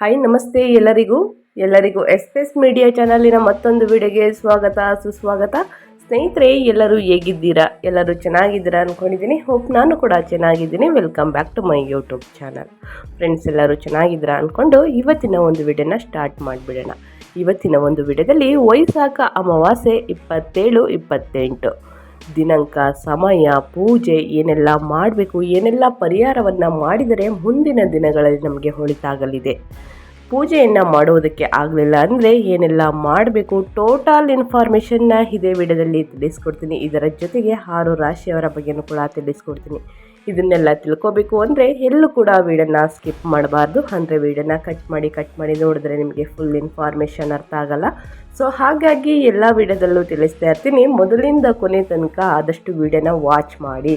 Hi ನಮಸ್ತೆ ಎಲ್ಲರಿಗೂ. ಎಲ್ಲರಿಗೂ ಎಸ್ ಮೀಡಿಯಾ ಚಾನಲಿನ ಮತ್ತೊಂದು ವಿಡಿಯೋಗೆ ಸ್ವಾಗತ, ಸುಸ್ವಾಗತ. ಸ್ನೇಹಿತರೆ, ಎಲ್ಲರೂ ಹೇಗಿದ್ದೀರಾ? ಎಲ್ಲರೂ ಚೆನ್ನಾಗಿದ್ದೀರಾ ಅಂದ್ಕೊಂಡಿದ್ದೀನಿ ಹೋಪ್ ನಾನು ಕೂಡ ಚೆನ್ನಾಗಿದ್ದೀನಿ. Welcome back to my YouTube channel friends ಎಲ್ಲರೂ ಚೆನ್ನಾಗಿದ್ದೀರಾ ಅಂದ್ಕೊಂಡು ಇವತ್ತಿನ ಒಂದು ವಿಡಿಯೋನ ಸ್ಟಾರ್ಟ್ ಮಾಡಿಬಿಡೋಣ. ಇವತ್ತಿನ ಒಂದು ವಿಡಿಯೋದಲ್ಲಿ ವೈಸಾಖ ಅಮಾವಾಸ್ಯೆ ಇಪ್ಪತ್ತೇಳು, ಇಪ್ಪತ್ತೆಂಟು. ದಿನಾಂಕ, ಸಮಯ, ಪೂಜೆ ಏನೆಲ್ಲ ಮಾಡಬೇಕು, ಏನೆಲ್ಲ ಪರಿಹಾರವನ್ನು ಮಾಡಿದರೆ ಮುಂದಿನ ದಿನಗಳಲ್ಲಿ ನಮಗೆ ಹೊಳಿತಾಗಲಿದೆ. ಪೂಜೆಯನ್ನು ಮಾಡುವುದಕ್ಕೆ ಆಗಲಿಲ್ಲ ಅಂದರೆ ಏನೆಲ್ಲ ಮಾಡಬೇಕು ಟೋಟಲ್ ಇನ್ಫಾರ್ಮೇಷನ್ನ ಇದೇ ವಿಡಿಯೋದಲ್ಲಿ ತಿಳಿಸ್ಕೊಡ್ತೀನಿ. ಇದರ ಜೊತೆಗೆ ಆರು ರಾಶಿಯವರ ಬಗ್ಗೆನೂ ಕೂಡ ತಿಳಿಸ್ಕೊಡ್ತೀನಿ. ಇದನ್ನೆಲ್ಲ ತಿಳ್ಕೊಬೇಕು ಅಂದರೆ ಎಲ್ಲೂ ಕೂಡ ವೀಡನ್ನು ಸ್ಕಿಪ್ ಮಾಡಬಾರ್ದು. ಅಂದರೆ ವೀಡನ್ನು ಕಟ್ ಮಾಡಿ ಕಟ್ ಮಾಡಿ ನೋಡಿದ್ರೆ ನಿಮಗೆ ಫುಲ್ ಇನ್ಫಾರ್ಮೇಷನ್ ಅರ್ಥ ಆಗಲ್ಲ. ಸೊ ಹಾಗಾಗಿ ಎಲ್ಲ ವಿಡಿಯೋದಲ್ಲೂ ತಿಳಿಸ್ತಾ ಇರ್ತೀನಿ. ಮೊದಲಿಂದ ಕೊನೆ ತನಕ ಆದಷ್ಟು ವಿಡಿಯೋನ ವಾಚ್ ಮಾಡಿ.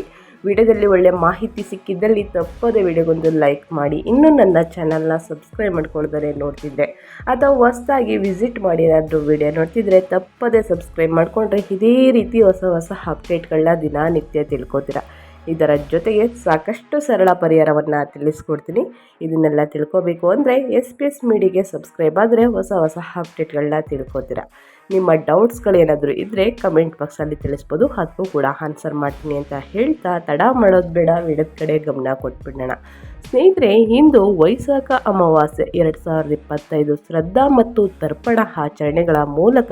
ವಿಡಿಯೋದಲ್ಲಿ ಒಳ್ಳೆ ಮಾಹಿತಿ ಸಿಕ್ಕಿದ್ದಲ್ಲಿ ತಪ್ಪದೆ ವಿಡಿಯೋಗೊಂದು ಲೈಕ್ ಮಾಡಿ. ಇನ್ನೂ ನನ್ನ ಚಾನಲ್ನ ಸಬ್ಸ್ಕ್ರೈಬ್ ಮಾಡ್ಕೊಳ್ತಾರೆ ನೋಡ್ತಿದ್ರೆ, ಅಥವಾ ಹೊಸದಾಗಿ ವಿಸಿಟ್ ಮಾಡಿ ಏನಾದರೂ ವಿಡಿಯೋ ನೋಡ್ತಿದ್ರೆ ತಪ್ಪದೆ ಸಬ್ಸ್ಕ್ರೈಬ್ ಮಾಡಿಕೊಂಡ್ರೆ ಇದೇ ರೀತಿ ಹೊಸ ಹೊಸ ಅಪ್ಡೇಟ್ಗಳನ್ನ ದಿನನಿತ್ಯ ತಿಳ್ಕೊತೀರಾ. ಇದರ ಜೊತೆಗೆ ಸಾಕಷ್ಟು ಸರಳ ಪರಿಹಾರವನ್ನು ತಿಳಿಸ್ಕೊಡ್ತೀನಿ. ಇದನ್ನೆಲ್ಲ ತಿಳ್ಕೊಬೇಕು ಅಂದರೆ ಎಸ್ ಪಿ ಎಸ್ ಮೀಡಿಗೆ ಸಬ್ಸ್ಕ್ರೈಬ್ ಆದರೆ ಹೊಸ ಹೊಸ ಅಪ್ಡೇಟ್ಗಳನ್ನ ತಿಳ್ಕೊತೀರಾ. ನಿಮ್ಮ ಡೌಟ್ಸ್ಗಳೇನಾದರೂ ಇದ್ದರೆ ಕಮೆಂಟ್ ಬಾಕ್ಸಲ್ಲಿ ತಿಳಿಸ್ಬೋದು. ಅದಕ್ಕೂ ಕೂಡ ಆನ್ಸರ್ ಮಾಡ್ತೀನಿ ಅಂತ ಹೇಳ್ತಾ ತಡ ಮಾಡೋದು ಬೇಡ ವಿಡದ ಕಡೆ ಗಮನ ಕೊಟ್ಬಿಡೋಣ. ಸ್ನೇಹಿತರೆ, ಇಂದು ವೈಸಾಖ ಅಮಾವಾಸ್ಯೆ, ಎರಡು ಸಾವಿರದ ಇಪ್ಪತ್ತೈದು ಶ್ರದ್ಧಾ ಮತ್ತು ತರ್ಪಣ ಆಚರಣೆಗಳ ಮೂಲಕ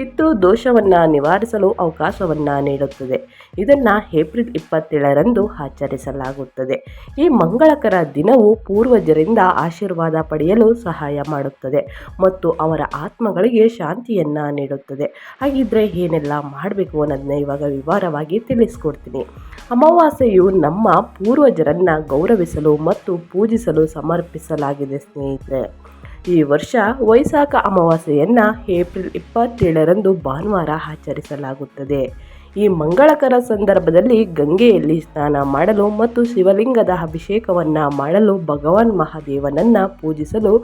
ಪಿತೃ ದೋಷವನ್ನು ನಿವಾರಿಸಲು ಅವಕಾಶವನ್ನು ನೀಡುತ್ತದೆ. ಇದನ್ನು ಏಪ್ರಿಲ್ ಇಪ್ಪತ್ತೇಳರಂದು ಆಚರಿಸಲಾಗುತ್ತದೆ. ಈ ಮಂಗಳಕರ ದಿನವು ಪೂರ್ವಜರಿಂದ ಆಶೀರ್ವಾದ ಪಡೆಯಲು ಸಹಾಯ ಮಾಡುತ್ತದೆ ಮತ್ತು ಅವರ ಆತ್ಮಗಳಿಗೆ ಶಾಂತಿಯನ್ನು ನೀಡುತ್ತದೆ. ಹಾಗಿದ್ರೆ ಏನೆಲ್ಲ ಮಾಡಬೇಕು ಅನ್ನೋದನ್ನ ಇವಾಗ ವಿವರವಾಗಿ ತಿಳಿಸ್ಕೊಡ್ತೀನಿ. ಅಮಾವಾಸ್ಯೆಯು ನಮ್ಮ ಪೂರ್ವಜರನ್ನು ಗೌರವಿಸಲು ಮತ್ತು ಪೂಜಿಸಲು ಸಮರ್ಪಿಸಲಾಗಿದೆ ಸ್ನೇಹಿತರೆ. ಈ ವರ್ಷ ವೈಸಾಖ ಅಮಾವಾಸ್ಯೆಯನ್ನು ಏಪ್ರಿಲ್ ಇಪ್ಪತ್ತೇಳರಂದು ಭಾನುವಾರ ಆಚರಿಸಲಾಗುತ್ತದೆ. ಈ ಮಂಗಳಕರ ಸಂದರ್ಭದಲ್ಲಿ ಗಂಗೆಯಲ್ಲಿ ಸ್ನಾನ ಮಾಡಲು ಮತ್ತು ಶಿವಲಿಂಗದ ಅಭಿಷೇಕವನ್ನು ಮಾಡಲು ಭಗವಾನ್ ಮಹಾದೇವನನ್ನು ಪೂಜಿಸಲು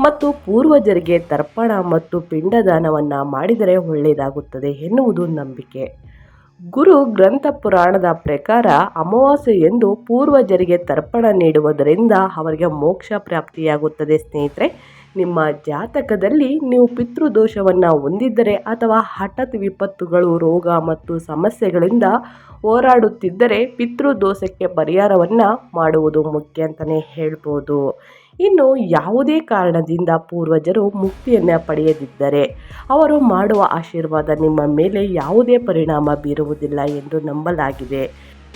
ಮತ್ತು ಪೂರ್ವಜರಿಗೆ ತರ್ಪಣ ಮತ್ತು ಪಿಂಡದಾನವನ್ನು ಮಾಡಿದರೆ ಒಳ್ಳೆಯದಾಗುತ್ತದೆ ಎನ್ನುವುದು ನಂಬಿಕೆ. ಗುರು ಗ್ರಂಥ ಪುರಾಣದ ಪ್ರಕಾರ ಅಮಾವಾಸ್ಯೆ ಎಂದು ಪೂರ್ವಜರಿಗೆ ತರ್ಪಣ ನೀಡುವುದರಿಂದ ಅವರಿಗೆ ಮೋಕ್ಷ ಪ್ರಾಪ್ತಿಯಾಗುತ್ತದೆ ಸ್ನೇಹಿತರೆ. ನಿಮ್ಮ ಜಾತಕದಲ್ಲಿ ನೀವು ಪಿತೃದೋಷವನ್ನು ಹೊಂದಿದ್ದರೆ ಅಥವಾ ಹಠಾತ್ ವಿಪತ್ತುಗಳು, ರೋಗ ಮತ್ತು ಸಮಸ್ಯೆಗಳಿಂದ ಹೋರಾಡುತ್ತಿದ್ದರೆ ಪಿತೃದೋಷಕ್ಕೆ ಪರಿಹಾರವನ್ನು ಮಾಡುವುದು ಮುಖ್ಯ ಅಂತಲೇ ಹೇಳ್ಬೋದು. ಇನ್ನು ಯಾವುದೇ ಕಾರಣದಿಂದ ಪೂರ್ವಜರು ಮುಕ್ತಿಯನ್ನು ಪಡೆಯದಿದ್ದರೆ ಅವರು ಮಾಡುವ ಆಶೀರ್ವಾದ ನಿಮ್ಮ ಮೇಲೆ ಯಾವುದೇ ಪರಿಣಾಮ ಬೀರುವುದಿಲ್ಲ ಎಂದು ನಂಬಲಾಗಿದೆ.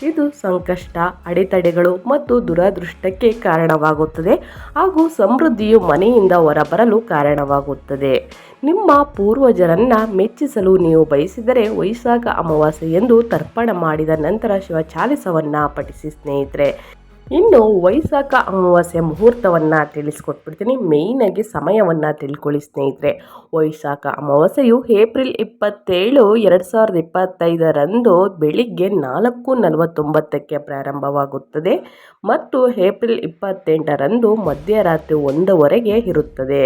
ಇದು ಸಂಕಷ್ಟ, ಅಡೆತಡೆಗಳು ಮತ್ತು ದುರದೃಷ್ಟಕ್ಕೆ ಕಾರಣವಾಗುತ್ತದೆ ಹಾಗೂ ಸಮೃದ್ಧಿಯು ಮನೆಯಿಂದ ಹೊರಬರಲು ಕಾರಣವಾಗುತ್ತದೆ. ನಿಮ್ಮ ಪೂರ್ವಜರನ್ನು ಮೆಚ್ಚಿಸಲು ನೀವು ಬಯಸಿದರೆ ವೈಶಾಖ ಅಮಾವಾಸ್ಯೆ ಎಂದು ತರ್ಪಣ ಮಾಡಿದ ನಂತರ ಶಿವಚಾಲಿಸವನ್ನು ಪಠಿಸಿ ಸ್ನೇಹಿತರೆ. ಇನ್ನು ವೈಸಾಖ ಅಮಾವಾಸ್ಯೆ ಮುಹೂರ್ತವನ್ನು ತಿಳಿಸ್ಕೊಟ್ಬಿಡ್ತೀನಿ. ಮೇಯ್ನಾಗಿ ಸಮಯವನ್ನು ತಿಳ್ಕೊಳ್ಳಿ ಸ್ನೇಹಿತರೆ. ವೈಶಾಖ ಅಮಾವಾಸ್ಯೆಯು ಏಪ್ರಿಲ್ ಇಪ್ಪತ್ತೇಳು, ಎರಡು ಸಾವಿರದ ಇಪ್ಪತ್ತೈದರಂದು ಬೆಳಿಗ್ಗೆ ನಾಲ್ಕು ನಲವತ್ತೊಂಬತ್ತಕ್ಕೆ ಪ್ರಾರಂಭವಾಗುತ್ತದೆ ಮತ್ತು ಏಪ್ರಿಲ್ ಇಪ್ಪತ್ತೆಂಟರಂದು ಮಧ್ಯರಾತ್ರಿ ಒಂದವರೆಗೆ ಇರುತ್ತದೆ.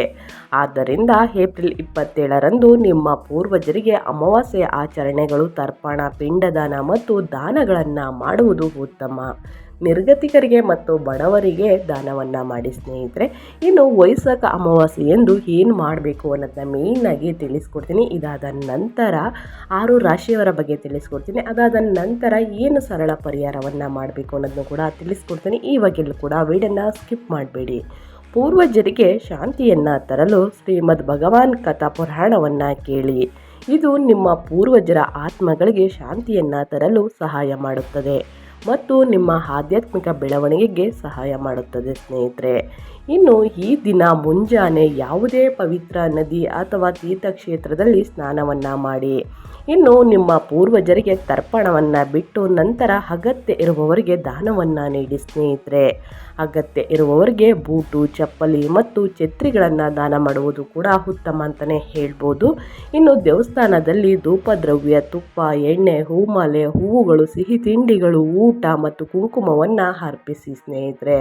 ಆದ್ದರಿಂದ ಏಪ್ರಿಲ್ ಇಪ್ಪತ್ತೇಳರಂದು ನಿಮ್ಮ ಪೂರ್ವಜರಿಗೆ ಅಮಾವಾಸ್ಯೆಯ ಆಚರಣೆಗಳು, ತರ್ಪಣ, ಪಿಂಡದಾನ ಮತ್ತು ದಾನಗಳನ್ನು ಮಾಡುವುದು ಉತ್ತಮ. ನಿರ್ಗತಿಕರಿಗೆ ಮತ್ತು ಬಡವರಿಗೆ ದಾನವನ್ನು ಮಾಡಿ ಸ್ನೇಹಿತರೆ, ಇನ್ನು ವೈಸಾಖ ಅಮಾವಾಸ್ಯೆ ಎಂದು ಏನು ಮಾಡಬೇಕು ಅನ್ನೋದನ್ನ ಮೇಯ್ನಾಗಿ ತಿಳಿಸ್ಕೊಡ್ತೀನಿ. ಇದಾದ ನಂತರ ಆರು ರಾಶಿಯವರ ಬಗ್ಗೆ ತಿಳಿಸ್ಕೊಡ್ತೀನಿ. ಅದಾದ ನಂತರ ಏನು ಸರಳ ಪರಿಹಾರವನ್ನು ಮಾಡಬೇಕು ಅನ್ನೋದನ್ನು ಕೂಡ ತಿಳಿಸ್ಕೊಡ್ತೀನಿ. ಇವಾಗೆಲ್ಲೂ ಕೂಡ ವೀಡಿಯೋನ ಸ್ಕಿಪ್ ಮಾಡಬೇಡಿ. ಪೂರ್ವಜರಿಗೆ ಶಾಂತಿಯನ್ನು ತರಲು ಶ್ರೀಮದ್ ಭಗವಾನ್ ಕಥಾ ಪುರಾಣವನ್ನು ಕೇಳಿ. ಇದು ನಿಮ್ಮ ಪೂರ್ವಜರ ಆತ್ಮಗಳಿಗೆ ಶಾಂತಿಯನ್ನು ತರಲು ಸಹಾಯ ಮಾಡುತ್ತದೆ. ಮತ್ತು ನಿಮ್ಮ ಆಧ್ಯಾತ್ಮಿಕ ಬೆಳವಣಿಗೆಗೆ ಸಹಾಯ ಮಾಡುತ್ತದೆ, ಸ್ನೇಹಿತರೆ. ಇನ್ನು ಈ ದಿನ ಮುಂಜಾನೆ ಯಾವುದೇ ಪವಿತ್ರ ನದಿ ಅಥವಾ ತೀರ್ಥಕ್ಷೇತ್ರದಲ್ಲಿ ಸ್ನಾನವನ್ನು ಮಾಡಿ. ಇನ್ನು ನಿಮ್ಮ ಪೂರ್ವಜರಿಗೆ ತರ್ಪಣವನ್ನು ಬಿಟ್ಟು ನಂತರ ಅಗತ್ಯ ಇರುವವರಿಗೆ ದಾನವನ್ನು ನೀಡಿ, ಸ್ನೇಹಿತರೆ. ಅಗತ್ಯ ಇರುವವರಿಗೆ ಬೂಟು, ಚಪ್ಪಲಿ ಮತ್ತು ಛತ್ರಿಗಳನ್ನು ದಾನ ಮಾಡುವುದು ಕೂಡ ಉತ್ತಮ ಅಂತಲೇ ಹೇಳ್ಬೋದು. ಇನ್ನು ದೇವಸ್ಥಾನದಲ್ಲಿ ಧೂಪದ್ರವ್ಯ, ತುಪ್ಪ, ಎಣ್ಣೆ, ಹೂಮಾಲೆ, ಹೂವುಗಳು, ಸಿಹಿ ತಿಂಡಿಗಳು, ಊಟ ಮತ್ತು ಕುಂಕುಮವನ್ನು ಅರ್ಪಿಸಿ ಸ್ನೇಹಿತರೆ.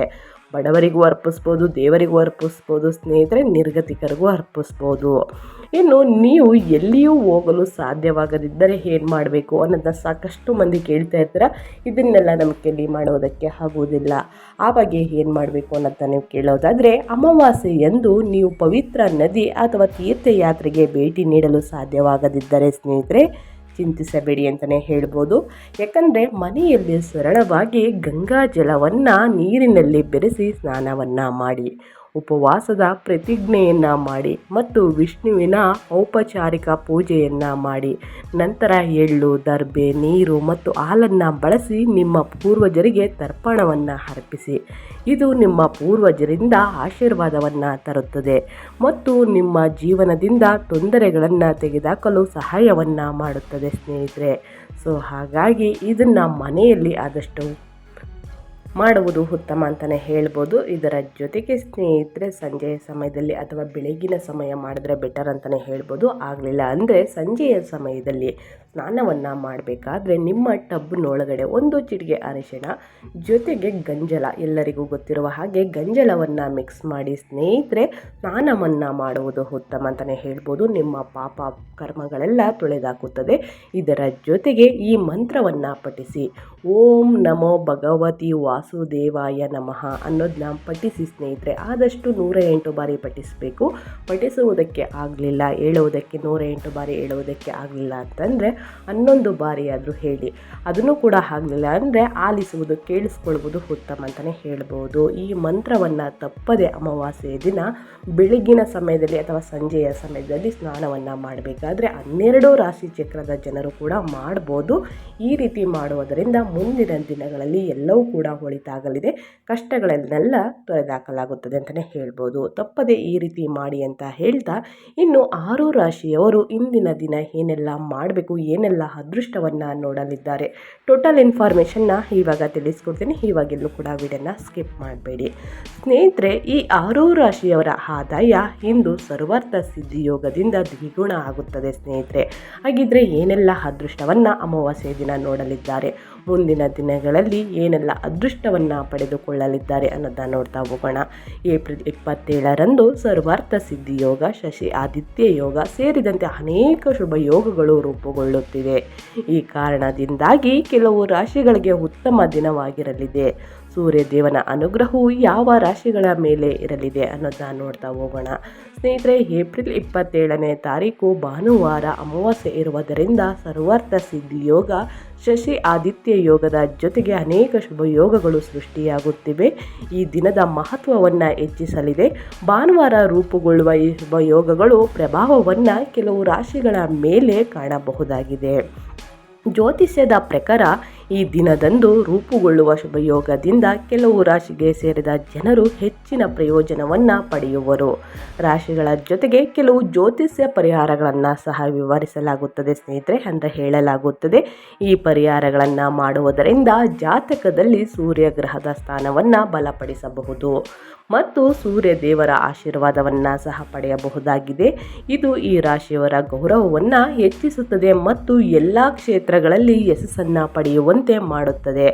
ಬಡವರಿಗೂ ಅರ್ಪಿಸ್ಬೋದು, ದೇವರಿಗೂ ಅರ್ಪಿಸ್ಬೋದು, ಸ್ನೇಹಿತರೆ, ನಿರ್ಗತಿಕರಿಗೂ ಅರ್ಪಿಸ್ಬೋದು. ಇನ್ನು ನೀವು ಎಲ್ಲಿಯೂ ಹೋಗಲು ಸಾಧ್ಯವಾಗದಿದ್ದರೆ ಏನು ಮಾಡಬೇಕು ಅನ್ನೋದನ್ನ ಸಾಕಷ್ಟು ಮಂದಿ ಕೇಳ್ತಾ ಇರ್ತೀರ. ಇದನ್ನೆಲ್ಲ ನಮ್ಮ ಕೈಲಿ ಮಾಡೋದಕ್ಕೆ ಆಗುವುದಿಲ್ಲ. ಆ ಬಗ್ಗೆ ಏನು ಮಾಡಬೇಕು ಅನ್ನೋದನ್ನ ನೀವು ಕೇಳೋದಾದರೆ, ಅಮಾವಾಸ್ಯೆ ಎಂದು ನೀವು ಪವಿತ್ರ ನದಿ ಅಥವಾ ತೀರ್ಥಯಾತ್ರೆಗೆ ಭೇಟಿ ನೀಡಲು ಸಾಧ್ಯವಾಗದಿದ್ದರೆ ಸ್ನೇಹಿತರೆ, ಚಿಂತಿಸಬೇಡಿ ಅಂತಲೇ ಹೇಳ್ಬೋದು. ಯಾಕಂದರೆ ಮನೆಯಲ್ಲಿ ಸರಳವಾಗಿ ಗಂಗಾ ಜಲವನ್ನು ನೀರಿನಲ್ಲಿ ಬೆರೆಸಿ ಸ್ನಾನವನ್ನು ಮಾಡಿ. ಉಪವಾಸದ ಪ್ರತಿಜ್ಞೆಯನ್ನು ಮಾಡಿ ಮತ್ತು ವಿಷ್ಣುವಿನ ಔಪಚಾರಿಕ ಪೂಜೆಯನ್ನು ಮಾಡಿ. ನಂತರ ಎಳ್ಳು, ದರ್ಬೆ, ನೀರು ಮತ್ತು ಹಾಲನ್ನು ಬಳಸಿ ನಿಮ್ಮ ಪೂರ್ವಜರಿಗೆ ತರ್ಪಣವನ್ನು ಅರ್ಪಿಸಿ. ಇದು ನಿಮ್ಮ ಪೂರ್ವಜರಿಂದ ಆಶೀರ್ವಾದವನ್ನು ತರುತ್ತದೆ ಮತ್ತು ನಿಮ್ಮ ಜೀವನದಿಂದ ತೊಂದರೆಗಳನ್ನು ತೆಗೆದುಹಾಕಲು ಸಹಾಯವನ್ನು ಮಾಡುತ್ತದೆ ಸ್ನೇಹಿತರೆ. ಸೊ, ಹಾಗಾಗಿ ಇದನ್ನು ಮನೆಯಲ್ಲಿ ಆದಷ್ಟು ಮಾಡುವುದು ಉತ್ತಮ ಅಂತಲೇ ಹೇಳ್ಬೋದು. ಇದರ ಜೊತೆಗೆ ಸ್ನೇಹಿತರೆ ಸಂಜೆಯ ಸಮಯದಲ್ಲಿ ಅಥವಾ ಬೆಳಗಿನ ಸಮಯ ಮಾಡಿದ್ರೆ ಬೆಟರ್ ಅಂತಲೇ ಹೇಳ್ಬೋದು. ಆಗಲಿಲ್ಲ ಅಂದರೆ ಸಂಜೆಯ ಸಮಯದಲ್ಲಿ ಸ್ನಾನವನ್ನು ಮಾಡಬೇಕಾದ್ರೆ ನಿಮ್ಮ ಟಬ್ನೊಳಗಡೆ ಒಂದು ಚಿಟಿಗೆ ಅರಿಶಿಣ, ಜೊತೆಗೆ ಗಂಜಲ, ಎಲ್ಲರಿಗೂ ಗೊತ್ತಿರುವ ಹಾಗೆ ಗಂಜಲವನ್ನು ಮಿಕ್ಸ್ ಮಾಡಿ ಸ್ನೇಹಿತರೆ, ಸ್ನಾನವನ್ನು ಮಾಡುವುದು ಉತ್ತಮ ಅಂತಲೇ ಹೇಳ್ಬೋದು. ನಿಮ್ಮ ಪಾಪ ಕರ್ಮಗಳೆಲ್ಲ ತೊಳೆದಾಕುತ್ತದೆ. ಇದರ ಜೊತೆಗೆ ಈ ಮಂತ್ರವನ್ನು ಪಠಿಸಿ. ಓಂ ನಮೋ ಭಗವತಿ ವಾಸುದೇವಾಯ ನಮಃ ಅನ್ನೋದನ್ನ ಪಠಿಸಿ ಸ್ನೇಹಿತರೆ, ಆದಷ್ಟು ನೂರ ಎಂಟು ಬಾರಿ ಪಠಿಸಬೇಕು. ಪಠಿಸುವುದಕ್ಕೆ ಆಗಲಿಲ್ಲ, ಹೇಳುವುದಕ್ಕೆ ನೂರ ಎಂಟು ಬಾರಿ, ಹೇಳುವುದಕ್ಕೆ ಆಗಲಿಲ್ಲ ಅಂತಂದರೆ ಹನ್ನೊಂದು ಬಾರಿ ಆದರೂ ಹೇಳಿ. ಅದನ್ನು ಕೂಡ ಆಗಲಿಲ್ಲ ಅಂದರೆ ಆಲಿಸುವುದು, ಕೇಳಿಸ್ಕೊಳ್ಬೋದು ಉತ್ತಮ ಅಂತಲೇ ಹೇಳ್ಬೋದು. ಈ ಮಂತ್ರವನ್ನು ತಪ್ಪದೆ ಅಮಾವಾಸ್ಯೆಯ ದಿನ ಬೆಳಗ್ಗಿನ ಸಮಯದಲ್ಲಿ ಅಥವಾ ಸಂಜೆಯ ಸಮಯದಲ್ಲಿ ಸ್ನಾನವನ್ನು ಮಾಡಬೇಕಾದ್ರೆ ಹನ್ನೆರಡು ರಾಶಿ ಚಕ್ರದ ಜನರು ಕೂಡ ಮಾಡ್ಬೋದು. ಈ ರೀತಿ ಮಾಡುವುದರಿಂದ ಮುಂದಿನ ದಿನಗಳಲ್ಲಿ ಎಲ್ಲವೂ ಕೂಡ ಒಳಿತಾಗಲಿದೆ ಕಷ್ಟಗಳನ್ನೆಲ್ಲ ತೊರೆದಾಕಲಾಗುತ್ತದೆ ಅಂತಲೇ ಹೇಳ್ಬೋದು. ತಪ್ಪದೆ ಈ ರೀತಿ ಮಾಡಿ ಅಂತ ಹೇಳ್ತಾ ಇನ್ನು ಆರು ರಾಶಿಯವರು ಇಂದಿನ ದಿನ ಏನೆಲ್ಲ ಮಾಡಬೇಕು, ಏನೆಲ್ಲ ಅದೃಷ್ಟವನ್ನು ನೋಡಲಿದ್ದಾರೆ. ಟೋಟಲ್ ಇನ್ಫಾರ್ಮೇಷನ್ನ ಇವಾಗ ತಿಳಿಸ್ಕೊಡ್ತೀನಿ. ಇವಾಗೆಲ್ಲೂ ಕೂಡ ವಿಡಿಯೋನ ಸ್ಕಿಪ್ ಮಾಡಬೇಡಿ. ಸ್ನೇಹಿತರೆ, ಈ ಆರು ರಾಶಿಯವರ ಆದಾಯ ಇಂದು ಸರ್ವಾರ್ಥ ಸಿದ್ಧಿಯೋಗದಿಂದ ದ್ವಿಗುಣ ಆಗುತ್ತದೆ ಸ್ನೇಹಿತರೆ. ಹಾಗಿದ್ರೆ ಏನೆಲ್ಲ ಅದೃಷ್ಟವನ್ನು ಅಮಾವಾಸ್ಯೆ ದಿನ ನೋಡಲಿದ್ದಾರೆ? ಮುಂದಿನ ದಿನಗಳಲ್ಲಿ ಏನೆಲ್ಲ ಅದೃಷ್ಟವನ್ನು ಪಡೆದುಕೊಳ್ಳಲಿದ್ದಾರೆ ಅನ್ನೋದನ್ನ ನೋಡ್ತಾ ಹೋಗೋಣ. ಏಪ್ರಿಲ್ ಇಪ್ಪತ್ತೇಳರಂದು ಸರ್ವಾರ್ಥ ಸಿದ್ಧಿ ಯೋಗ, ಶಶಿ ಆದಿತ್ಯ ಯೋಗ ಸೇರಿದಂತೆ ಅನೇಕ ಶುಭ ಯೋಗಗಳು ರೂಪುಗೊಳ್ಳುತ್ತಿವೆ. ಈ ಕಾರಣದಿಂದಾಗಿ ಕೆಲವು ರಾಶಿಗಳಿಗೆ ಉತ್ತಮ ದಿನವಾಗಿರಲಿದೆ. ಸೂರ್ಯದೇವನ ಅನುಗ್ರಹವು ಯಾವ ರಾಶಿಗಳ ಮೇಲೆ ಇರಲಿದೆ ಅನ್ನೋದನ್ನ ನೋಡ್ತಾ ಹೋಗೋಣ. ಸ್ನೇಹಿತರೆ, ಏಪ್ರಿಲ್ ಇಪ್ಪತ್ತೇಳನೇ ತಾರೀಕು ಭಾನುವಾರ ಅಮಾವಾಸ್ಯೆ ಇರುವುದರಿಂದ ಸರ್ವಾರ್ಥ ಸಿದ್ಧಿ ಯೋಗ ಶಶಿ ಆದಿತ್ಯ ಯೋಗದ ಜೊತೆಗೆ ಅನೇಕ ಶುಭ ಯೋಗಗಳು ಸೃಷ್ಟಿಯಾಗುತ್ತಿವೆ. ಈ ದಿನದ ಮಹತ್ವವನ್ನು ಹೆಚ್ಚಿಸಲಿದೆ. ಭಾನುವಾರ ರೂಪುಗೊಳ್ಳುವ ಈ ಶುಭ ಯೋಗಗಳು ಪ್ರಭಾವವನ್ನು ಕೆಲವು ರಾಶಿಗಳ ಮೇಲೆ ಕಾಣಬಹುದಾಗಿದೆ. ಜ್ಯೋತಿಷ್ಯದ ಪ್ರಕಾರ ಈ ದಿನದಂದು ರೂಪುಗೊಳ್ಳುವ ಶುಭಯೋಗದಿಂದ ಕೆಲವು ರಾಶಿಗೆ ಸೇರಿದ ಜನರು ಹೆಚ್ಚಿನ ಪ್ರಯೋಜನವನ್ನು ಪಡೆಯುವರು. ರಾಶಿಗಳ ಜೊತೆಗೆ ಕೆಲವು ಜ್ಯೋತಿಷ್ಯ ಪರಿಹಾರಗಳನ್ನು ಸಹ ವಿವರಿಸಲಾಗುತ್ತದೆ ಸ್ನೇಹಿತರೆ ಅಂತ ಹೇಳಲಾಗುತ್ತದೆ. ಈ ಪರಿಹಾರಗಳನ್ನು ಮಾಡುವುದರಿಂದ ಜಾತಕದಲ್ಲಿ ಸೂರ್ಯ ಗ್ರಹದ ಸ್ಥಾನವನ್ನು ಬಲಪಡಿಸಬಹುದು. ಮತ್ತು ಸೂರ್ಯ ದೇವರ ಆಶೀರ್ವಾದವನ್ನು ಸಹ ಪಡೆಯಬಹುದಾಗಿದೆ. ಇದು ಈ ರಾಶಿಯವರ ಗೌರವವನ್ನು ಹೆಚ್ಚಿಸುತ್ತದೆ ಮತ್ತು ಎಲ್ಲ ಕ್ಷೇತ್ರಗಳಲ್ಲಿ ಯಶಸ್ಸನ್ನು ಪಡೆಯುವಂತೆ ಮಾಡುತ್ತದೆ.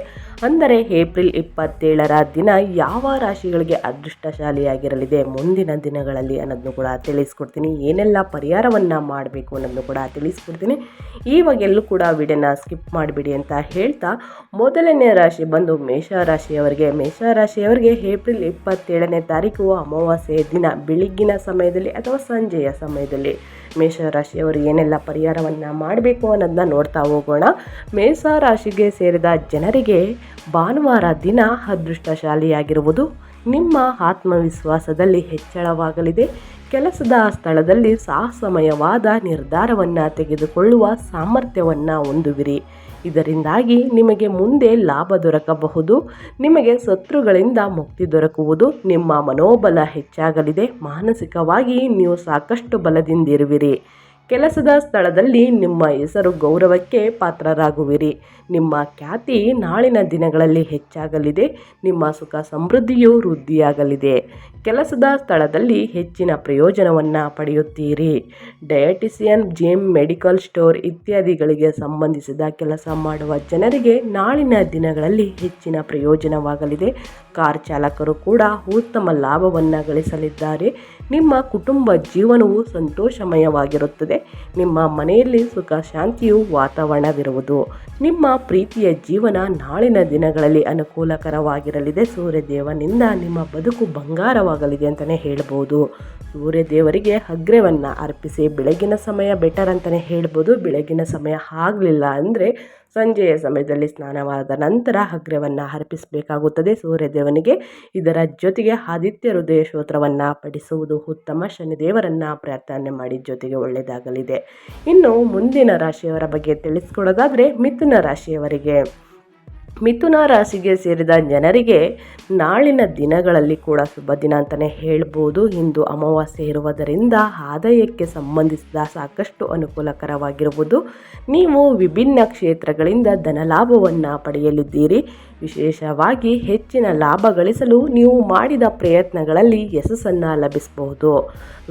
ಅಂದರೆ ಏಪ್ರಿಲ್ ಇಪ್ಪತ್ತೇಳರ ದಿನ ಯಾವ ರಾಶಿಗಳಿಗೆ ಅದೃಷ್ಟಶಾಲಿಯಾಗಿರಲಿದೆ ಮುಂದಿನ ದಿನಗಳಲ್ಲಿ ಅನ್ನೋದನ್ನು ಕೂಡ ತಿಳಿಸ್ಕೊಡ್ತೀನಿ. ಏನೆಲ್ಲ ಪರಿಹಾರವನ್ನು ಮಾಡಬೇಕು ಅನ್ನೋದನ್ನು ಕೂಡ ತಿಳಿಸ್ಕೊಡ್ತೀನಿ. ಈವಾಗೆಲ್ಲೂ ಕೂಡ ವಿಡಿಯೋನ ಸ್ಕಿಪ್ ಮಾಡಿಬಿಡಿ ಅಂತ ಹೇಳ್ತಾ, ಮೊದಲನೇ ರಾಶಿ ಬಂದು ಮೇಷರಾಶಿಯವರಿಗೆ ಮೇಷರಾಶಿಯವರಿಗೆ ಏಪ್ರಿಲ್ ಇಪ್ಪತ್ತೇಳನೇ ತಾರೀಕು ಅಮಾವಾಸ್ಯೆಯ ದಿನ ಬೆಳಿಗ್ಗಿನ ಸಮಯದಲ್ಲಿ ಅಥವಾ ಸಂಜೆಯ ಸಮಯದಲ್ಲಿ ಮೇಷರಾಶಿಯವರು ಏನೆಲ್ಲ ಪರಿಹಾರವನ್ನು ಮಾಡಬೇಕು ಅನ್ನೋದನ್ನ ನೋಡ್ತಾ ಹೋಗೋಣ. ಮೇಷ ರಾಶಿಗೆ ಸೇರಿದ ಜನರಿಗೆ ಭಾನುವಾರ ದಿನ ಅದೃಷ್ಟಶಾಲಿಯಾಗಿರುವುದು ನಿಮ್ಮ ಆತ್ಮವಿಶ್ವಾಸದಲ್ಲಿ ಹೆಚ್ಚಳವಾಗಲಿದೆ. ಕೆಲಸದ ಸ್ಥಳದಲ್ಲಿ ಸಾಹಸಮಯವಾದ ನಿರ್ಧಾರವನ್ನು ತೆಗೆದುಕೊಳ್ಳುವ ಸಾಮರ್ಥ್ಯವನ್ನು ಹೊಂದುವಿರಿ. ಇದರಿಂದಾಗಿ ನಿಮಗೆ ಮುಂದೆ ಲಾಭ ದೊರಕಬಹುದು, ನಿಮಗೆ ಶತ್ರುಗಳಿಂದ ಮುಕ್ತಿ ದೊರಕುವುದು ನಿಮ್ಮ ಮನೋಬಲ ಹೆಚ್ಚಾಗಲಿದೆ. ಮಾನಸಿಕವಾಗಿ ನೀವು ಸಾಕಷ್ಟು ಬಲದಿಂದಿರುವಿರಿ. ಕೆಲಸದ ಸ್ಥಳದಲ್ಲಿ ನಿಮ್ಮ ಹೆಸರು ಗೌರವಕ್ಕೆ ಪಾತ್ರರಾಗುವಿರಿ. ನಿಮ್ಮ ಖ್ಯಾತಿ ನಾಳಿನ ದಿನಗಳಲ್ಲಿ ಹೆಚ್ಚಾಗಲಿದೆ. ನಿಮ್ಮ ಸುಖ ಸಮೃದ್ಧಿಯು ವೃದ್ಧಿಯಾಗಲಿದೆ. ಕೆಲಸದ ಸ್ಥಳದಲ್ಲಿ ಹೆಚ್ಚಿನ ಪ್ರಯೋಜನವನ್ನು ಪಡೆಯುತ್ತೀರಿ. ಡಯಟಿಸಿಯನ್, ಜಿಮ್, ಮೆಡಿಕಲ್ ಸ್ಟೋರ್ ಇತ್ಯಾದಿಗಳಿಗೆ ಸಂಬಂಧಿಸಿದ ಕೆಲಸ ಮಾಡುವ ಜನರಿಗೆ ನಾಳಿನ ದಿನಗಳಲ್ಲಿ ಹೆಚ್ಚಿನ ಪ್ರಯೋಜನವಾಗಲಿದೆ. ಕಾರ್ ಚಾಲಕರು ಕೂಡ ಉತ್ತಮ ಲಾಭವನ್ನು ಗಳಿಸಲಿದ್ದಾರೆ. ನಿಮ್ಮ ಕುಟುಂಬ ಜೀವನವು ಸಂತೋಷಮಯವಾಗಿರುತ್ತದೆ. ನಿಮ್ಮ ಮನೆಯಲ್ಲಿ ಸುಖ, ಶಾಂತಿಯು ವಾತಾವರಣವಿರುವುದು. ನಿಮ್ಮ ಪ್ರೀತಿಯ ಜೀವನ ನಾಳಿನ ದಿನಗಳಲ್ಲಿ ಅನುಕೂಲಕರವಾಗಿರಲಿದೆ. ಸೂರ್ಯದೇವನಿಂದ ನಿಮ್ಮ ಬದುಕು ಬಂಗಾರವಾಗಲಿದೆ ಅಂತಲೇ ಹೇಳ್ಬೋದು. ಸೂರ್ಯದೇವರಿಗೆ ಅಗ್ರವನ್ನು ಅರ್ಪಿಸಿ, ಬೆಳಗಿನ ಸಮಯ ಬೆಟರ್ ಅಂತಲೇ ಹೇಳ್ಬೋದು. ಬೆಳಗಿನ ಸಮಯ ಆಗಲಿಲ್ಲ ಅಂದರೆ ಸಂಜೆಯ ಸಮಯದಲ್ಲಿ ಸ್ನಾನವಾದ ನಂತರ ಅಗ್ರವನ್ನು ಅರ್ಪಿಸಬೇಕಾಗುತ್ತದೆ. ಸೂರ್ಯದೇವನಿಗೆ ಇದರ ಜೊತೆಗೆ ಆದಿತ್ಯ ಹೃದಯ ಸ್ತೋತ್ರವನ್ನು ಪಡಿಸುವುದು ಉತ್ತಮ. ಶನಿದೇವರನ್ನು ಪ್ರಾರ್ಥನೆ ಮಾಡಿ ಜೊತೆಗೆ ಒಳ್ಳೆಯದಾಗಲಿದೆ. ಇನ್ನು ಮುಂದಿನ ರಾಶಿಯವರ ಬಗ್ಗೆ ತಿಳಿಸ್ಕೊಡೋದಾದರೆ ಮಿಥುನ ರಾಶಿಯವರಿಗೆ. ಮಿಥುನ ರಾಶಿಗೆ ಸೇರಿದ ಜನರಿಗೆ ನಾಳಿನ ದಿನಗಳಲ್ಲಿ ಕೂಡ ಶುಭ ದಿನ ಅಂತಲೇ ಹೇಳ್ಬೋದು. ಇಂದು ಅಮಾವಾಸ್ಯೆ ಇರುವುದರಿಂದ ಆದಾಯಕ್ಕೆ ಸಂಬಂಧಿಸಿದ ಸಾಕಷ್ಟು ಅನುಕೂಲಕರವಾಗಿರುವುದು. ನೀವು ವಿಭಿನ್ನ ಕ್ಷೇತ್ರಗಳಿಂದ ಧನಲಾಭವನ್ನು ಪಡೆಯಲಿದ್ದೀರಿ. ವಿಶೇಷವಾಗಿ ಹೆಚ್ಚಿನ ಲಾಭ ಗಳಿಸಲು ನೀವು ಮಾಡಿದ ಪ್ರಯತ್ನಗಳಲ್ಲಿ ಯಶಸ್ಸನ್ನು ಲಭಿಸಬಹುದು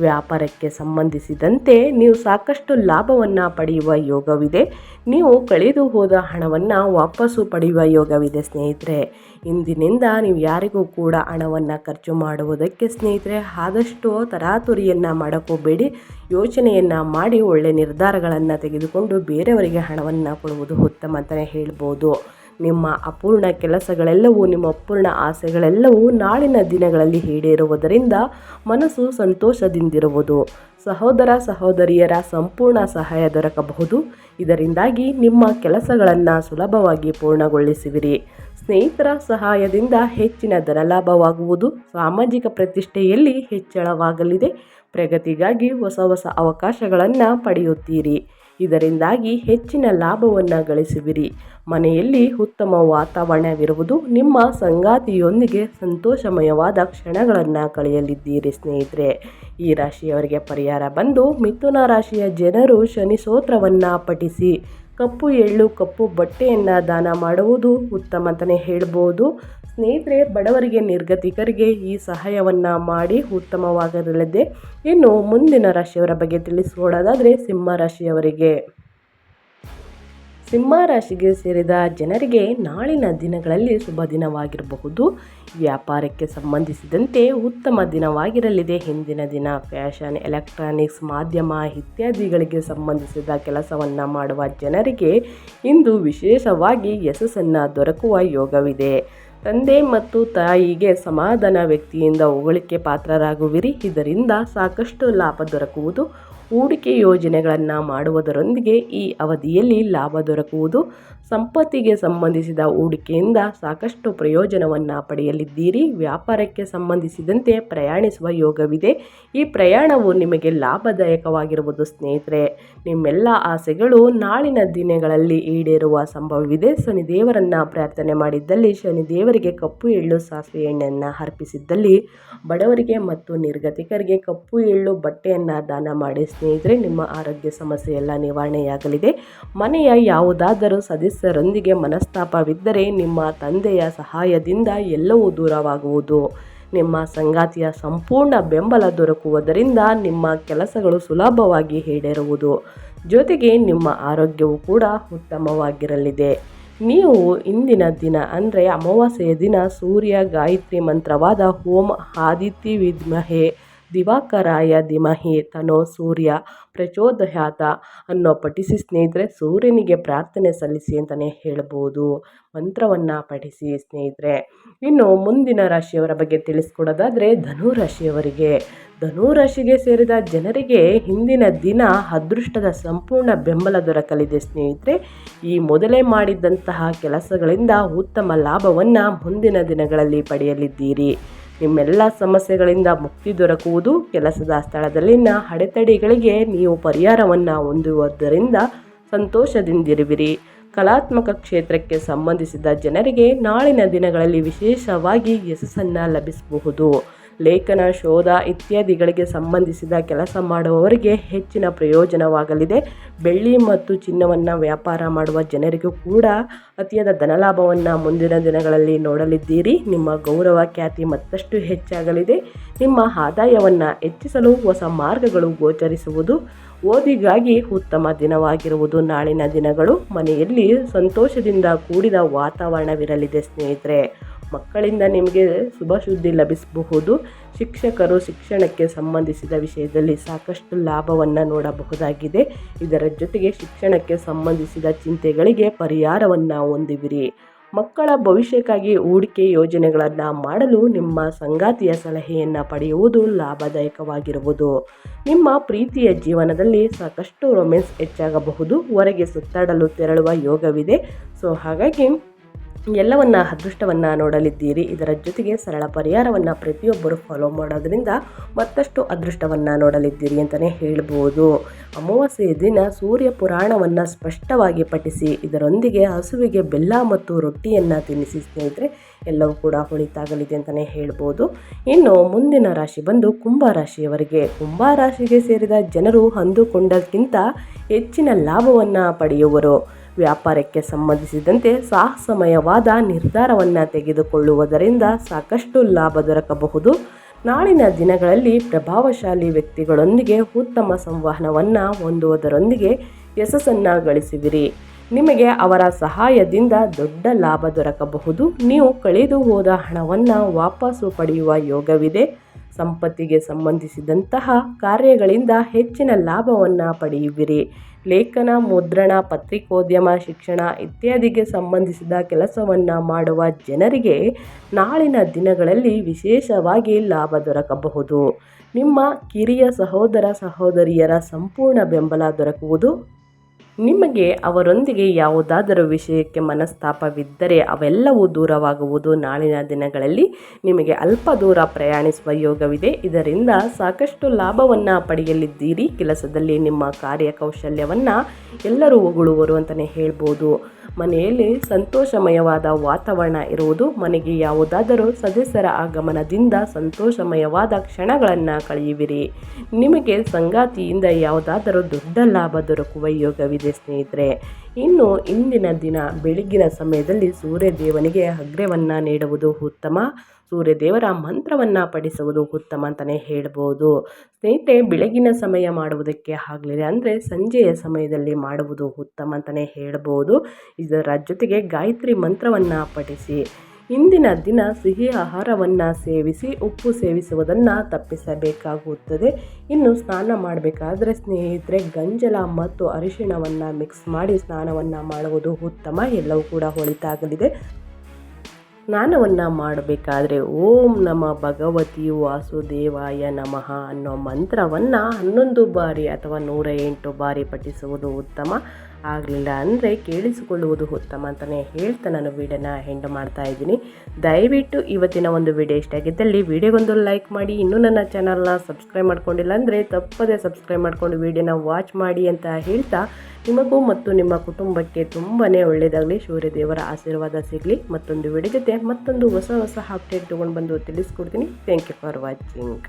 ವ್ಯಾಪಾರಕ್ಕೆ ಸಂಬಂಧಿಸಿದಂತೆ ನೀವು ಸಾಕಷ್ಟು ಲಾಭವನ್ನು ಪಡೆಯುವ ಯೋಗವಿದೆ. ನೀವು ಕಳೆದು ಹೋದ ಹಣವನ್ನು ವಾಪಸ್ಸು ಪಡೆಯುವ ಯೋಗವಿದೆ ಸ್ನೇಹಿತರೆ. ಇಂದಿನಿಂದ ನೀವು ಯಾರಿಗೂ ಕೂಡ ಹಣವನ್ನು ಖರ್ಚು ಮಾಡುವುದಕ್ಕೆ ಸ್ನೇಹಿತರೆ ಆದಷ್ಟು ತರಾತುರಿಯನ್ನು ಮಾಡಕೋಬೇಡಿ. ಯೋಚನೆಯನ್ನು ಮಾಡಿ ಒಳ್ಳೆಯ ನಿರ್ಧಾರಗಳನ್ನು ತೆಗೆದುಕೊಂಡು ಬೇರೆಯವರಿಗೆ ಹಣವನ್ನು ಕೊಡುವುದು ಉತ್ತಮ ಅಂತಲೇ ಹೇಳ್ಬೋದು. ನಿಮ್ಮ ಅಪೂರ್ಣ ಕೆಲಸಗಳೆಲ್ಲವೂ, ನಿಮ್ಮ ಅಪೂರ್ಣ ಆಸೆಗಳೆಲ್ಲವೂ ನಾಳಿನ ದಿನಗಳಲ್ಲಿ ಈಡೇರುವುದರಿಂದ ಮನಸ್ಸು ಸಂತೋಷದಿಂದಿರುವುದು. ಸಹೋದರ, ಸಹೋದರಿಯರ ಸಂಪೂರ್ಣ ಸಹಾಯ ದೊರಕಬಹುದು. ಇದರಿಂದಾಗಿ ನಿಮ್ಮ ಕೆಲಸಗಳನ್ನು ಸುಲಭವಾಗಿ ಪೂರ್ಣಗೊಳಿಸುವಿರಿ. ಸ್ನೇಹಿತರ ಸಹಾಯದಿಂದ ಹೆಚ್ಚಿನ ಧನಲಾಭವಾಗುವುದು ಸಾಮಾಜಿಕ ಪ್ರತಿಷ್ಠೆಯಲ್ಲಿ ಹೆಚ್ಚಳವಾಗಲಿದೆ. ಪ್ರಗತಿಗಾಗಿ ಹೊಸ ಹೊಸ ಅವಕಾಶಗಳನ್ನು ಪಡೆಯುತ್ತೀರಿ. ಇದರಿಂದಾಗಿ ಹೆಚ್ಚಿನ ಲಾಭವನ್ನು ಗಳಿಸುವಿರಿ. ಮನೆಯಲ್ಲಿ ಉತ್ತಮ ವಾತಾವರಣವಿರುವುದು ನಿಮ್ಮ ಸಂಗಾತಿಯೊಂದಿಗೆ ಸಂತೋಷಮಯವಾದ ಕ್ಷಣಗಳನ್ನು ಕಳೆಯಲಿದ್ದೀರಿ ಸ್ನೇಹಿತರೆ. ಈ ರಾಶಿಯವರಿಗೆ ಪರಿಹಾರ ಬಂದು ಮಿಥುನ ರಾಶಿಯ ಜನರು ಶನಿ ಸೋತ್ರವನ್ನು ಪಠಿಸಿ, ಕಪ್ಪು ಎಳ್ಳು, ಕಪ್ಪು ಬಟ್ಟೆಯನ್ನು ದಾನ ಮಾಡುವುದು ಉತ್ತಮ ಅಂತಲೇ ಹೇಳ್ಬೋದು. ಸ್ನೇಹಿತರೆ, ಬಡವರಿಗೆ, ನಿರ್ಗತಿಕರಿಗೆ ಈ ಸಹಾಯವನ್ನು ಮಾಡಿ ಉತ್ತಮವಾಗಿರಲಿದೆ. ಇನ್ನು ಮುಂದಿನ ರಾಶಿಯವರ ಬಗ್ಗೆ ತಿಳಿಸಿಕೊಡೋದಾದರೆ ಸಿಂಹ ರಾಶಿಯವರಿಗೆ. ಸಿಂಹ ರಾಶಿಗೆ ಸೇರಿದ ಜನರಿಗೆ ನಾಳಿನ ದಿನಗಳಲ್ಲಿ ಶುಭ ದಿನವಾಗಿರಬಹುದು. ವ್ಯಾಪಾರಕ್ಕೆ ಸಂಬಂಧಿಸಿದಂತೆ ಉತ್ತಮ ದಿನವಾಗಿರಲಿದೆ. ಹಿಂದಿನ ದಿನ ಫ್ಯಾಷನ್, ಎಲೆಕ್ಟ್ರಾನಿಕ್ಸ್, ಮಾಧ್ಯಮ ಇತ್ಯಾದಿಗಳಿಗೆ ಸಂಬಂಧಿಸಿದ ಕೆಲಸವನ್ನು ಮಾಡುವ ಜನರಿಗೆ ಇಂದು ವಿಶೇಷವಾಗಿ ಯಶಸ್ಸನ್ನು ದೊರಕುವ ಯೋಗವಿದೆ. ತಂದೆ ಮತ್ತು ತಾಯಿಗೆ ಸಮಾಧಾನ ವ್ಯಕ್ತಿಯಿಂದ ಹೊಗಳಿಕೆ ಪಾತ್ರರಾಗುವಿರಿ. ಇದರಿಂದ ಸಾಕಷ್ಟು ಲಾಭ ದೊರಕುವುದು. ಹೂಡಿಕೆ ಯೋಜನೆಗಳನ್ನು ಮಾಡುವುದರೊಂದಿಗೆ ಈ ಅವಧಿಯಲ್ಲಿ ಲಾಭ ದೊರಕುವುದು. ಸಂಪತ್ತಿಗೆ ಸಂಬಂಧಿಸಿದ ಹೂಡಿಕೆಯಿಂದ ಸಾಕಷ್ಟು ಪ್ರಯೋಜನವನ್ನು ಪಡೆಯಲಿದ್ದೀರಿ. ವ್ಯಾಪಾರಕ್ಕೆ ಸಂಬಂಧಿಸಿದಂತೆ ಪ್ರಯಾಣಿಸುವ ಯೋಗವಿದೆ. ಈ ಪ್ರಯಾಣವು ನಿಮಗೆ ಲಾಭದಾಯಕವಾಗಿರುವುದು ಸ್ನೇಹಿತರೆ. ನಿಮ್ಮೆಲ್ಲ ಆಸೆಗಳು ನಾಳಿನ ದಿನಗಳಲ್ಲಿ ಈಡೇರುವ ಸಂಭವವಿದೆ. ಶನಿದೇವರನ್ನು ಪ್ರಾರ್ಥನೆ ಮಾಡಿದ್ದಲ್ಲಿ ಶನಿದೇವರಿಗೆ ಕಪ್ಪು ಎಳ್ಳು ಸಾಸಿವೆ ಎಣ್ಣೆಯನ್ನು ಅರ್ಪಿಸಿದ್ದಲ್ಲಿ ಬಡವರಿಗೆ ಮತ್ತು ನಿರ್ಗತಿಕರಿಗೆ ಕಪ್ಪು ಎಳ್ಳು ಬಟ್ಟೆಯನ್ನು ದಾನ ಮಾಡಿ ಸ್ನೇಹಿತರೆ, ನಿಮ್ಮ ಆರೋಗ್ಯ ಸಮಸ್ಯೆ ಎಲ್ಲ ನಿವಾರಣೆಯಾಗಲಿದೆ. ಮನೆಯ ಯಾವುದಾದರೂ ಸದಸ್ಯರೊಂದಿಗೆ ಮನಸ್ತಾಪವಿದ್ದರೆ ನಿಮ್ಮ ತಂದೆಯ ಸಹಾಯದಿಂದ ಎಲ್ಲವೂ ದೂರವಾಗುವುದು. ನಿಮ್ಮ ಸಂಗಾತಿಯ ಸಂಪೂರ್ಣ ಬೆಂಬಲ ದೊರಕುವುದರಿಂದ ನಿಮ್ಮ ಕೆಲಸಗಳು ಸುಲಭವಾಗಿ ಹೇಳಿರುವುದು ಜೊತೆಗೆ ನಿಮ್ಮ ಆರೋಗ್ಯವು ಕೂಡ ಉತ್ತಮವಾಗಿರಲಿದೆ. ನೀವು ಇಂದಿನ ದಿನ ಅಂದರೆ ಅಮಾವಾಸ್ಯೆಯ ದಿನ ಸೂರ್ಯ ಗಾಯತ್ರಿ ಮಂತ್ರವಾದ ಓಂ ಆದಿತ್ಯ ವಿದ್ಮಹೆ ದಿವಾಕರಾಯ ಧಿಮಹಿ ತನೋ ಸೂರ್ಯ ಪ್ರಚೋದಯಾತ ಅನ್ನೋ ಪಠಿಸಿ ಸ್ನೇಹಿತರೆ, ಸೂರ್ಯನಿಗೆ ಪ್ರಾರ್ಥನೆ ಸಲ್ಲಿಸಿ ಅಂತಲೇ ಹೇಳ್ಬೋದು. ಮಂತ್ರವನ್ನು ಪಠಿಸಿ ಸ್ನೇಹಿತರೆ. ಇನ್ನು ಮುಂದಿನ ರಾಶಿಯವರ ಬಗ್ಗೆ ತಿಳಿಸ್ಕೊಡೋದಾದರೆ ಧನು ರಾಶಿಯವರಿಗೆ ಧನು ರಾಶಿಗೆ ಸೇರಿದ ಜನರಿಗೆ ಹಿಂದಿನ ದಿನ ಅದೃಷ್ಟದ ಸಂಪೂರ್ಣ ಬೆಂಬಲ ದೊರಕಲಿದೆ ಸ್ನೇಹಿತರೆ. ಈ ಮೊದಲೇ ಮಾಡಿದ್ದಂತಹ ಕೆಲಸಗಳಿಂದ ಉತ್ತಮ ಲಾಭವನ್ನು ಮುಂದಿನ ದಿನಗಳಲ್ಲಿ ಪಡೆಯಲಿದ್ದೀರಿ. ನಿಮ್ಮೆಲ್ಲ ಸಮಸ್ಯೆಗಳಿಂದ ಮುಕ್ತಿ ದೊರಕುವುದು ಕೆಲಸದ ಸ್ಥಳದಲ್ಲಿನ ಅಡೆತಡೆಗಳಿಗೆ ನೀವು ಪರಿಹಾರವನ್ನು ಹೊಂದುವುದರಿಂದ ಸಂತೋಷದಿಂದಿರುವಿರಿ. ಕಲಾತ್ಮಕ ಕ್ಷೇತ್ರಕ್ಕೆ ಸಂಬಂಧಿಸಿದ ಜನರಿಗೆ ನಾಳಿನ ದಿನಗಳಲ್ಲಿ ವಿಶೇಷವಾಗಿ ಯಶಸ್ಸನ್ನು ಲಭಿಸಬಹುದು. ಲೇಖನ, ಶೋಧ ಇತ್ಯಾದಿಗಳಿಗೆ ಸಂಬಂಧಿಸಿದ ಕೆಲಸ ಮಾಡುವವರಿಗೆ ಹೆಚ್ಚಿನ ಪ್ರಯೋಜನವಾಗಲಿದೆ. ಬೆಳ್ಳಿ ಮತ್ತು ಚಿನ್ನವನ್ನು ವ್ಯಾಪಾರ ಮಾಡುವ ಜನರಿಗೂ ಕೂಡ ಅತಿಯಾದ ಧನಲಾಭವನ್ನು ಮುಂದಿನ ದಿನಗಳಲ್ಲಿ ನೋಡಲಿದ್ದೀರಿ. ನಿಮ್ಮ ಗೌರವ ಖ್ಯಾತಿ ಮತ್ತಷ್ಟು ಹೆಚ್ಚಾಗಲಿದೆ. ನಿಮ್ಮ ಆದಾಯವನ್ನು ಹೆಚ್ಚಿಸಲು ಹೊಸ ಮಾರ್ಗಗಳು ಗೋಚರಿಸುವುದು ಓದಿಗಾಗಿ ಉತ್ತಮ ದಿನವಾಗಿರುವುದು ನಾಳಿನ ದಿನಗಳು. ಮನೆಯಲ್ಲಿ ಸಂತೋಷದಿಂದ ಕೂಡಿದ ವಾತಾವರಣವಿರಲಿದೆ ಸ್ನೇಹಿತರೆ. ಮಕ್ಕಳಿಂದ ನಿಮಗೆ ಶುಭ ಸುದ್ದಿ ಲಭಿಸಬಹುದು. ಶಿಕ್ಷಕರು ಶಿಕ್ಷಣಕ್ಕೆ ಸಂಬಂಧಿಸಿದ ವಿಷಯದಲ್ಲಿ ಸಾಕಷ್ಟು ಲಾಭವನ್ನು ನೋಡಬಹುದಾಗಿದೆ. ಇದರ ಜೊತೆಗೆ ಶಿಕ್ಷಣಕ್ಕೆ ಸಂಬಂಧಿಸಿದ ಚಿಂತೆಗಳಿಗೆ ಪರಿಹಾರವನ್ನು ಹೊಂದಿವಿರಿ. ಮಕ್ಕಳ ಭವಿಷ್ಯಕ್ಕಾಗಿ ಹೂಡಿಕೆ ಯೋಜನೆಗಳನ್ನು ಮಾಡಲು ನಿಮ್ಮ ಸಂಗಾತಿಯ ಸಲಹೆಯನ್ನು ಪಡೆಯುವುದು ಲಾಭದಾಯಕವಾಗಿರುವುದು. ನಿಮ್ಮ ಪ್ರೀತಿಯ ಜೀವನದಲ್ಲಿ ಸಾಕಷ್ಟು ರೊಮ್ಯಾನ್ಸ್ ಹೆಚ್ಚಾಗಬಹುದು. ಹೊರಗೆ ಸುತ್ತಾಡಲು ತೆರಳುವ ಯೋಗವಿದೆ. ಸೊ ಹಾಗಾಗಿ ಎಲ್ಲವನ್ನ ಅದೃಷ್ಟವನ್ನ ನೋಡಲಿದ್ದೀರಿ. ಇದರ ಜೊತೆಗೆ ಸರಳ ಪರಿಹಾರವನ್ನು ಪ್ರತಿಯೊಬ್ಬರು ಫಾಲೋ ಮಾಡೋದ್ರಿಂದ ಮತ್ತಷ್ಟು ಅದೃಷ್ಟವನ್ನು ನೋಡಲಿದ್ದೀರಿ ಅಂತಲೇ ಹೇಳ್ಬೋದು. ಅಮಾವಾಸ್ಯೆಯ ದಿನ ಸೂರ್ಯ ಪುರಾಣವನ್ನು ಸ್ಪಷ್ಟವಾಗಿ ಪಠಿಸಿ, ಇದರೊಂದಿಗೆ ಹಸುವಿಗೆ ಬೆಲ್ಲ ಮತ್ತು ರೊಟ್ಟಿಯನ್ನು ತಿನ್ನಿಸಿ ಸ್ನೇಹಿತರೆ, ಎಲ್ಲವೂ ಕೂಡ ಹೊಳಿತಾಗಲಿದೆ ಅಂತಲೇ ಹೇಳ್ಬೋದು. ಇನ್ನು ಮುಂದಿನ ರಾಶಿ ಬಂದು ಕುಂಭ ರಾಶಿಯವರಿಗೆ. ಕುಂಭ ರಾಶಿಗೆ ಸೇರಿದ ಜನರು ಅಂದುಕೊಂಡಕ್ಕಿಂತ ಹೆಚ್ಚಿನ ಲಾಭವನ್ನು ಪಡೆಯುವರು. ವ್ಯಾಪಾರಕ್ಕೆ ಸಂಬಂಧಿಸಿದಂತೆ ಸಾಹಸಮಯವಾದ ನಿರ್ಧಾರವನ್ನು ತೆಗೆದುಕೊಳ್ಳುವುದರಿಂದ ಸಾಕಷ್ಟು ಲಾಭ ದೊರಕಬಹುದು. ನಾಳಿನ ದಿನಗಳಲ್ಲಿ ಪ್ರಭಾವಶಾಲಿ ವ್ಯಕ್ತಿಗಳೊಂದಿಗೆ ಉತ್ತಮ ಸಂವಹನವನ್ನು ಹೊಂದುವುದರೊಂದಿಗೆ ಯಶಸ್ಸನ್ನು ಗಳಿಸುವಿರಿ. ನಿಮಗೆ ಅವರ ಸಹಾಯದಿಂದ ದೊಡ್ಡ ಲಾಭ ದೊರಕಬಹುದು. ನೀವು ಕಳೆದು ಹೋದ ಹಣವನ್ನು ವಾಪಸ್ಸು ಪಡೆಯುವ ಯೋಗವಿದೆ. ಸಂಪತ್ತಿಗೆ ಸಂಬಂಧಿಸಿದಂತಹ ಕಾರ್ಯಗಳಿಂದ ಹೆಚ್ಚಿನ ಲಾಭವನ್ನು ಪಡೆಯುವಿರಿ. ಲೇಖನ, ಮುದ್ರಣ, ಪತ್ರಿಕೋದ್ಯಮ, ಶಿಕ್ಷಣ ಇತ್ಯಾದಿಗೆ ಸಂಬಂಧಿಸಿದ ಕೆಲಸವನ್ನು ಮಾಡುವ ಜನರಿಗೆ ನಾಳಿನ ದಿನಗಳಲ್ಲಿ ವಿಶೇಷವಾಗಿ ಲಾಭ ದೊರಕಬಹುದು. ನಿಮ್ಮ ಕಿರಿಯ ಸಹೋದರ, ಸಹೋದರಿಯರ ಸಂಪೂರ್ಣ ಬೆಂಬಲ ದೊರಕುವುದು ನಿಮಗೆ ಅವರೊಂದಿಗೆ ಯಾವುದಾದರೂ ವಿಷಯಕ್ಕೆ ಮನಸ್ತಾಪವಿದ್ದರೆ ಅವೆಲ್ಲವೂ ದೂರವಾಗುವುದು ನಾಳಿನ ದಿನಗಳಲ್ಲಿ ನಿಮಗೆ ಅಲ್ಪ ದೂರ ಪ್ರಯಾಣಿಸುವ ಯೋಗವಿದೆ. ಇದರಿಂದ ಸಾಕಷ್ಟು ಲಾಭವನ್ನು ಪಡೆಯಲಿದ್ದೀರಿ. ಕೆಲಸದಲ್ಲಿ ನಿಮ್ಮ ಕಾರ್ಯಕೌಶಲ್ಯವನ್ನು ಎಲ್ಲರೂ ಹೊಗಳುವರು ಅಂತಲೇ ಹೇಳ್ಬೋದು. ಮನೆಯಲ್ಲಿ ಸಂತೋಷಮಯವಾದ ವಾತಾವರಣ ಇರುವುದು ಮನೆಗೆ ಯಾವುದಾದರೂ ಸದಸ್ಯರ ಆಗಮನದಿಂದ ಸಂತೋಷಮಯವಾದ ಕ್ಷಣಗಳನ್ನು ಕಳೆಯುವಿರಿ. ನಿಮಗೆ ಸಂಗಾತಿಯಿಂದ ಯಾವುದಾದರೂ ದೊಡ್ಡ ಲಾಭ ದೊರಕುವ ಯೋಗವಿದೆ ಸ್ನೇಹಿತರೆ. ಇನ್ನು ಇಂದಿನ ದಿನ ಬೆಳಗಿನ ಸಮಯದಲ್ಲಿ ಸೂರ್ಯದೇವನಿಗೆ ಅಗ್ರವನ್ನು ನೀಡುವುದು ಉತ್ತಮ. ಸೂರ್ಯದೇವರ ಮಂತ್ರವನ್ನು ಪಡಿಸುವುದು ಉತ್ತಮ ಅಂತಲೇ ಹೇಳ್ಬೋದು. ಸ್ನೇಹಿತರೆ, ಬೆಳಗಿನ ಸಮಯ ಮಾಡುವುದಕ್ಕೆ ಆಗಲಿಲ್ಲ ಅಂದರೆ ಸಂಜೆಯ ಸಮಯದಲ್ಲಿ ಮಾಡುವುದು ಉತ್ತಮ ಅಂತಲೇ ಹೇಳ್ಬೋದು. ಇದರ ಜೊತೆಗೆ ಗಾಯತ್ರಿ ಮಂತ್ರವನ್ನು ಪಠಿಸಿ. ಇಂದಿನ ದಿನ ಸಿಹಿ ಆಹಾರವನ್ನು ಸೇವಿಸಿ, ಉಪ್ಪು ಸೇವಿಸುವುದನ್ನು ತಪ್ಪಿಸಬೇಕಾಗುತ್ತದೆ. ಇನ್ನು ಸ್ನಾನ ಮಾಡಬೇಕಾದ್ರೆ ಸ್ನೇಹಿತರೆ, ಗಂಜಲ ಮತ್ತು ಅರಿಶಿಣವನ್ನು ಮಿಕ್ಸ್ ಮಾಡಿ ಸ್ನಾನವನ್ನು ಮಾಡುವುದು ಉತ್ತಮ. ಎಲ್ಲವೂ ಕೂಡ ಹೊಳಿತಾಗಲಿದೆ. ಸ್ನಾನವನ್ನು ಮಾಡಬೇಕಾದ್ರೆ ಓಂ ನಮ ಭಗವತಿ ವಾಸುದೇವಾಯ ನಮಃ ಅನ್ನೋ ಮಂತ್ರವನ್ನು ಹನ್ನೊಂದು ಬಾರಿ ಅಥವಾ ನೂರ ಎಂಟು ಬಾರಿ ಪಠಿಸುವುದು ಉತ್ತಮ. ಆಗಲಿಲ್ಲ ಅಂದರೆ ಕೇಳಿಸಿಕೊಳ್ಳುವುದು ಉತ್ತಮ ಅಂತಲೇ ಹೇಳ್ತಾ ನಾನು ವೀಡಿಯೋನ ಹೆಂಡ್ ಮಾಡ್ತಾ ಇದ್ದೀನಿ. ದಯವಿಟ್ಟು ಇವತ್ತಿನ ಒಂದು ವಿಡಿಯೋ ಇಷ್ಟ ಆಗಿದ್ದಲ್ಲಿ ವಿಡಿಯೋಗೊಂದು ಲೈಕ್ ಮಾಡಿ. ಇನ್ನೂ ನನ್ನ ಚಾನಲ್ನ ಸಬ್ಸ್ಕ್ರೈಬ್ ಮಾಡ್ಕೊಂಡಿಲ್ಲ ಅಂದರೆ ತಪ್ಪದೇ ಸಬ್ಸ್ಕ್ರೈಬ್ ಮಾಡ್ಕೊಂಡು ವೀಡಿಯೋನ ವಾಚ್ ಮಾಡಿ ಅಂತ ಹೇಳ್ತಾ ನಿಮಗೂ ಮತ್ತು ನಿಮ್ಮ ಕುಟುಂಬಕ್ಕೆ ತುಂಬಾ ಒಳ್ಳೆಯದಾಗಲಿ ಸೂರ್ಯದೇವರ ಆಶೀರ್ವಾದ ಸಿಗಲಿ. ಮತ್ತೊಂದು ವಿಡಿಯೋ ಜೊತೆ ಮತ್ತೊಂದು ಹೊಸ ಹೊಸ ಅಪ್ಡೇಟ್ ತೊಗೊಂಡು ಬಂದು ತಿಳಿಸ್ಕೊಡ್ತೀನಿ. Thank you for watching